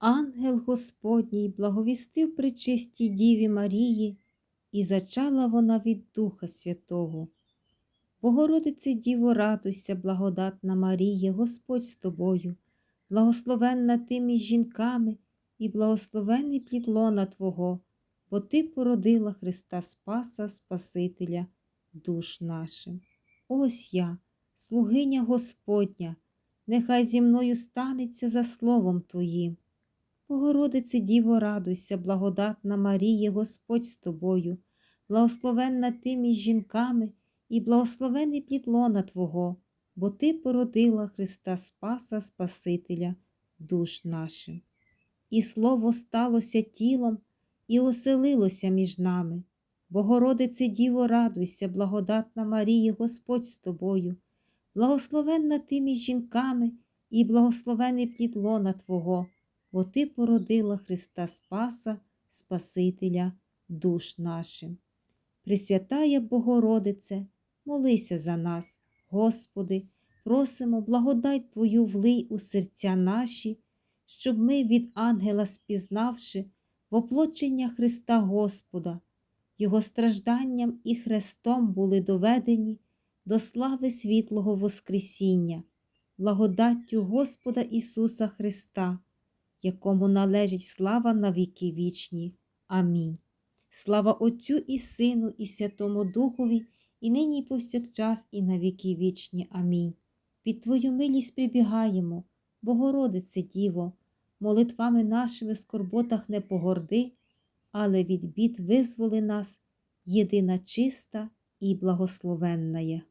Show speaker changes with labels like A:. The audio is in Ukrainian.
A: Ангел Господній благовістив причистій Діві Марії, і зачала вона від Духа Святого. Богородице Діво, радуйся, благодатна Марія, Господь з тобою, благословенна ти між жінками, і благословений плід лона Твого, бо Ти породила Христа Спаса, Спасителя душ нашим. Ось я, слугиня Господня, нехай зі мною станеться за словом Твоїм. Богородице Діво, радуйся, благодатна Марія, Господь з тобою, благословенна ти між жінками, і благословений плід лона Твого, бо Ти породила Христа Спаса, Спасителя душ нашим. І Слово сталося тілом і оселилося між нами. Богородице Діво, радуйся, благодатна Марія, Господь з тобою, благословенна ти між жінками, і благословений плід лона Твого, бо Ти породила Христа Спаса, Спасителя душ нашим. Пресвятая Богородице, молися за нас, Господи, просимо благодать Твою влий у серця наші, щоб ми від ангела спізнавши воплочення Христа Господа, Його стражданням і хрестом були доведені до слави світлого Воскресіння, благодаттю Господа Ісуса Христа, якому належить слава на віки вічні. Амінь. Слава Отцю і Сину, і Святому Духові, і нині, і повсякчас, і на віки вічні. Амінь. Під Твою милість прибігаємо, Богородице Діво, молитвами нашими в скорботах не погорди, але від бід визволи нас, єдина чиста і благословенна є.